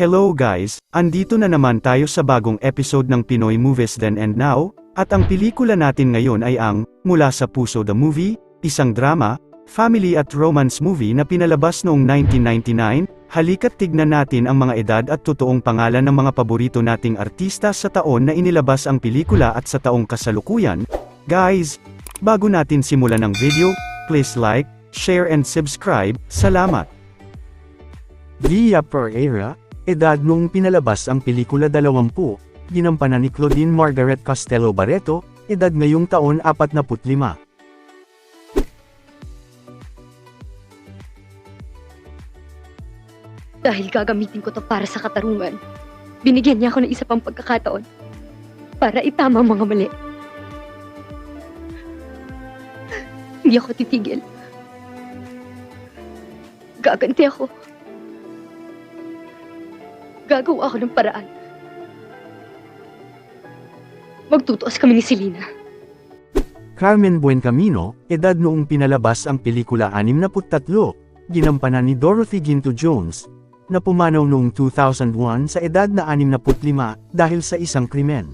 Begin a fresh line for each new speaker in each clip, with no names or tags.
Hello guys, andito na naman tayo sa bagong episode ng Pinoy Movies Then and Now, at ang pelikula natin ngayon ay ang, Mula sa Puso the Movie, isang drama, family at romance movie na pinalabas noong 1999, halika't tignan natin ang mga edad at totoong pangalan ng mga paborito nating artista sa taon na inilabas ang pelikula at sa taong kasalukuyan. Guys, bago natin simulan ang video, please like, share and subscribe, salamat! Via Pereira, edad noong pinalabas ang pelikula 20, ginampanan ni Claudine Margaret Costello Barreto, edad ngayong taon 45.
Dahil gagamitin ko to para sa katarungan, binigyan niya ako ng isa pang pagkakataon para itama ang mga mali. Hindi ako titigil. Gaganti ako. Gagawa ako ng paraan. Magtutuos kami ni Selena.
Carmen Buencamino, edad noong pinalabas ang pelikula 63, ginampanan ni Dorothy Ginto Jones, na pumanaw noong 2001 sa edad na 65 dahil sa isang krimen.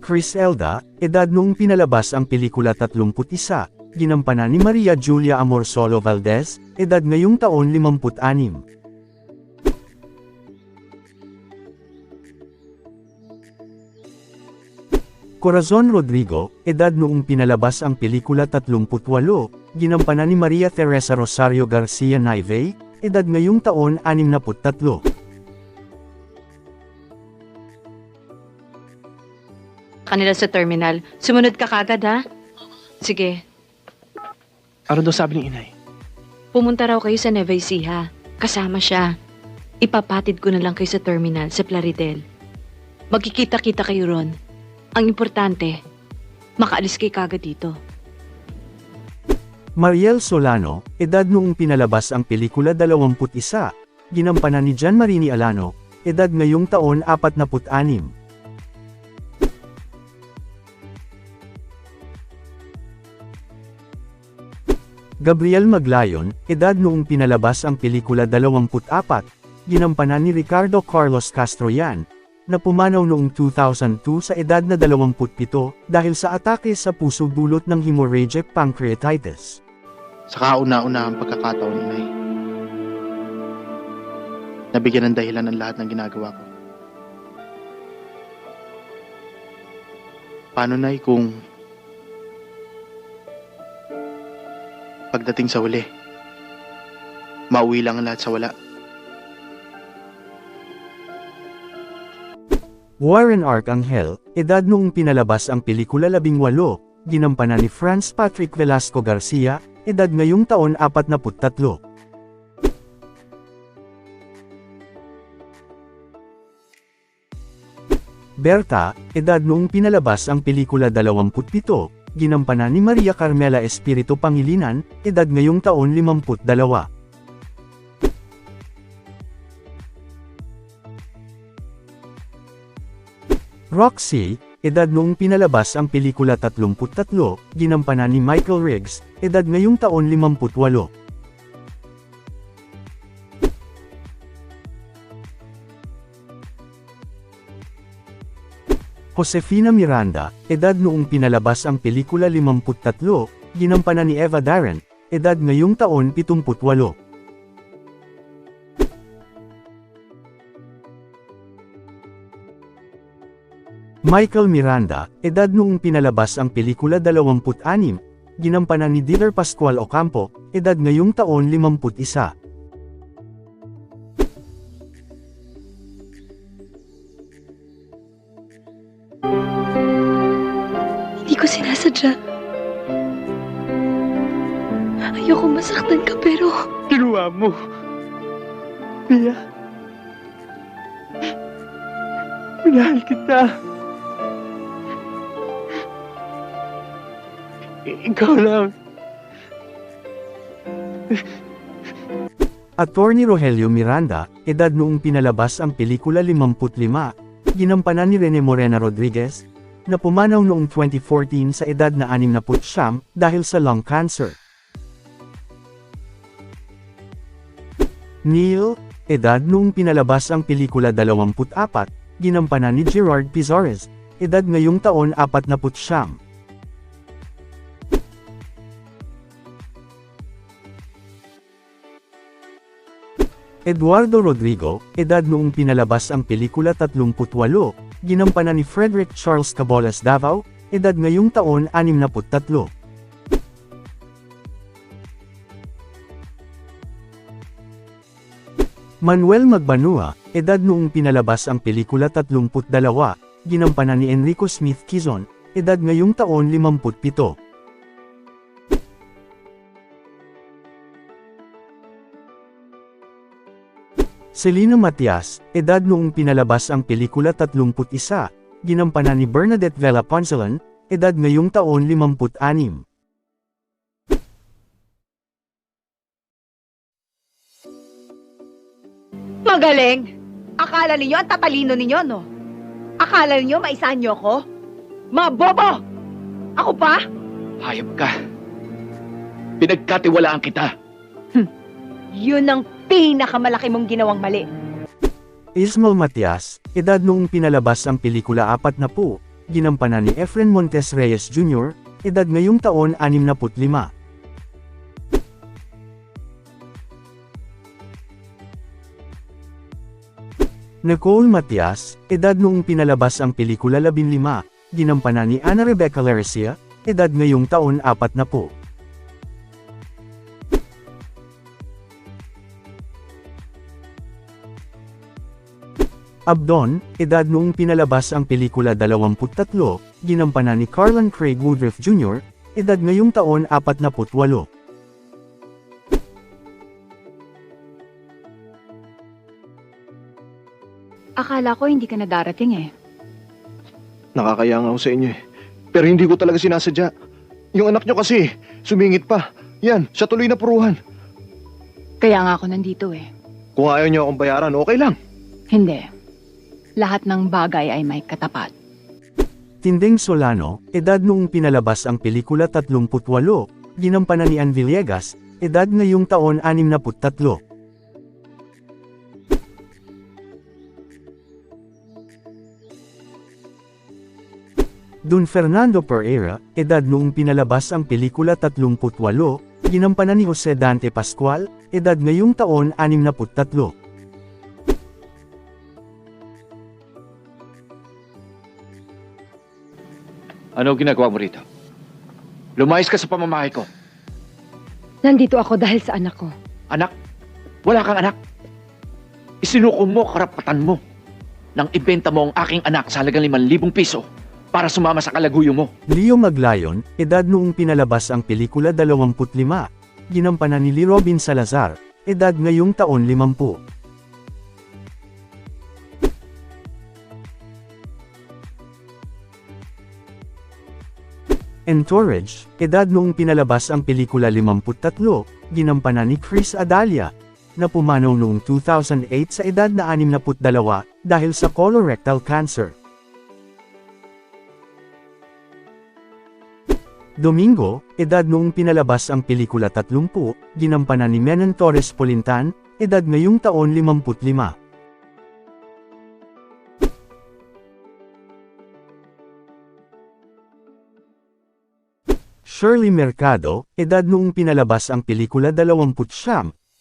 Chris Elda, edad noong pinalabas ang pelikula 31, ginampanan ni Maria Julia Amorsolo Valdez, edad ngayong taon 56. Corazon Rodrigo, edad noong pinalabas ang pelikula 38, ginampanan ni Maria Teresa Rosario Garcia Naive, edad ngayong taon 63.
kanila sa terminal. Sumunod ka kagad, ha? Sige,
Ano daw sabi ng inay?
pumunta raw kayo sa Nueva Ecija. Kasama siya. Ipapatid ko na lang kayo sa terminal, sa Plaridel. Magkikita-kita kayo ron. Ang importante, makaalis kayo kagad dito.
Mariel Solano, edad noong pinalabas ang pelikula 21, ginampanan ni Gian Marini Alano, edad ngayong taon 46. Gabriel Maglayon, edad noong pinalabas ang pelikula 24, ginampanan ni Ricardo Carlos Castroyan, na pumanaw noong 2002 sa edad na 27 dahil sa atake sa puso dulot ng hemorrhagic pancreatitis.
Sa kauna-unahang pagkakataon, inay. Nabigyan ng dahilan ng lahat ng ginagawa ko. Paano, nay, kung pagdating sa huli, mauwi lang ang lahat sa wala?
Warren Arcangel, edad noong pinalabas ang pelikula 18, ginampanan ni Franz Patrick Velasco Garcia, edad ngayong taon 43. Berta, edad noong pinalabas ang pelikula 27, ginampanan ni Maria Carmela Espiritu Pangilinan, edad ngayong taon 52. Roxy, edad noong pinalabas ang pelikula 33, ginampanan ni Michael Riggs, edad ngayong taon 58. Josefina Miranda, edad noong pinalabas ang pelikula 53, ginampanan ni Eva Darren, edad ngayong taon 78. Michael Miranda, edad noong pinalabas ang pelikula 26, ginampanan ni Diller Pascual Ocampo, edad ngayong taon 51.
Sinasadya. Ayoko masaktan ka pero
Ginawa mo! Mia! Minahal kita! Ikaw lang!
Attorney Rogelio Miranda, edad noong pinalabas ang pelikula 55, ginampanan ni Rene Morena Rodriguez, na pumanaw noong 2014 sa edad na 69 dahil sa lung cancer. Neil, edad noong pinalabas ang pelikula 24, ginampanan ni Gerard Pizarres, edad ngayong taon 49. Eduardo Rodrigo, edad noong pinalabas ang pelikula 38, ginampanan ni Frederick Charles Cabolas Davao, edad ngayong taon 63. Manuel Magbanua, edad noong pinalabas ang pelikula 32, ginampanan ni Enrico Smith Quizon, edad ngayong taon 57. Selena Matias, edad noong pinalabas ang pelikula 31, ginampanan ni Bernadette Vela Poncelan, edad ngayong taon 56.
Magaling! Akala ninyo ang tatalino ninyo, no? Akala ninyo maisahan niyo ako? Mga bobo! Ako pa?
Hayop ka. Pinagkatiwalaan kita.
Yun ang pinakamalaki mong ginawang mali.
Ismael Matias, edad noong pinalabas ang pelikula 40, ginampanan ni Efren Montes Reyes Jr., edad ngayong taon 65. Nicole Matias, edad noong pinalabas ang pelikula 15, ginampanan ni Ana Rebecca Larecia, edad ngayong taon 40. Abdon, edad noong pinalabas ang pelikula 23, ginampanan ni Carlon Craig Woodruff Jr., edad ngayong taon 48.
Akala ko hindi ka na darating eh.
Nakakaya nga ako sa inyo eh. Pero hindi ko talaga sinasadya. Yung anak nyo kasi, sumingit pa. Yan, siya tuloy na puruhan.
Kaya nga ako nandito eh.
Kung ayaw nyo akong bayaran, okay lang.
Hindi. Lahat ng bagay ay may katapat.
Tinding Solano, edad noong pinalabas ang pelikula 38, ginampanan ni Ann Villegas, edad ngayong taon 63. Don Fernando Pereira, edad noong pinalabas ang pelikula 38, ginampanan ni Jose Dante Pascual, edad ngayong taon 63.
Ano ginagawa mo rito? Lumayas ka sa pamamahay ko.
Nandito ako dahil sa anak ko.
Anak, wala kang anak. Isinuko mo karapatan mo nang ibenta mo ang aking anak sa halagang 5,000 piso para sumama sa kalaguyo mo.
Leo Maglayon, edad noong pinalabas ang pelikula 25, ginampanan ni Lee Robin Salazar, edad ngayong taon 50. Entourage, edad noong pinalabas ang pelikula 53, ginampanan ni Chris Adalia, na pumanaw noong 2008 sa edad na 62 dahil sa colorectal cancer. Domingo, edad noong pinalabas ang pelikula 30, ginampanan ni Menon Torres Polintan, edad ngayong taon 55. Shirley Mercado, edad noong pinalabas ang pelikula 20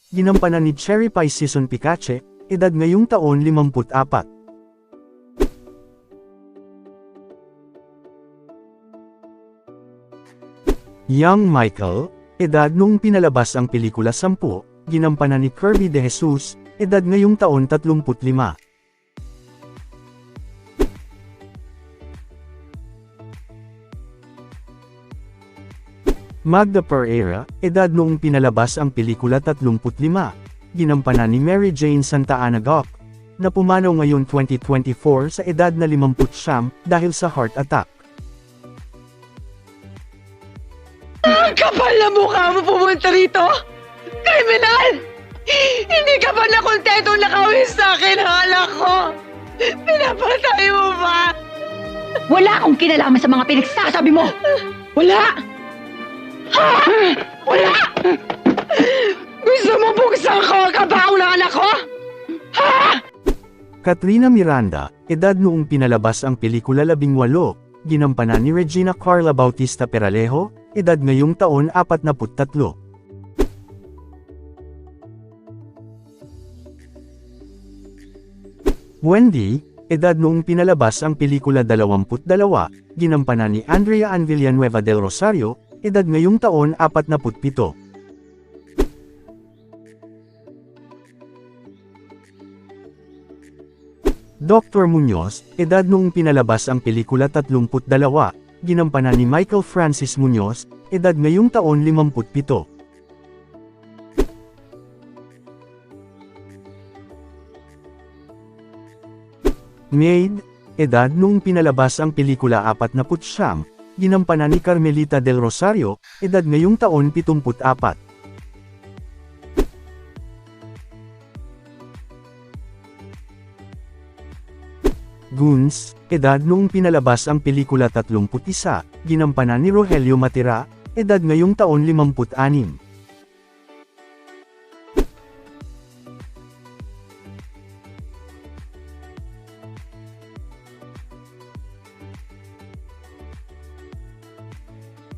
ginampanan ni Cherry Pie Season Picache, edad ngayong taon 54. Young Michael, edad noong pinalabas ang pelikula 10, ginampanan ni Kirby De Jesus, edad ngayong taon 35. Magda Pereira, edad noong pinalabas ang pelikula 35, ginampanan ni Mary Jane Santa Ana Gok, na pumanaw ngayon 2024 sa edad na 50 dahil sa heart attack.
Ang kapal na mukha mo pumunta rito! Kriminal! Hindi ka ba nakontento nakawin sa akin anak ko? Pinapatay mo ba?
Wala akong kinalaman sa mga pinagsasabi mo!
Wala! Ha? Wala! Gusto mo buksan ko ang kabaong ng
Katrina Miranda, edad noong pinalabas ang pelikula Labing Walo, ginampanan ni Regina Carla Bautista Peralejo, edad ngayong taon 43. Wendy, edad noong pinalabas ang pelikula 22, ginampanan ni Andrea Ann Villanueva del Rosario, edad ngayong taon 47. Dr. Munoz, edad noong pinalabas ang pelikula 32, ginampanan ni Michael Francis Munoz, edad ngayong taon 57. Maid, edad noong pinalabas ang pelikula 49, ginampanan ni Carmelita del Rosario, edad ngayong taon 74. Goons, edad noong pinalabas ang pelikula 31, ginampanan ni Rogelio Matira, edad ngayong taon 56.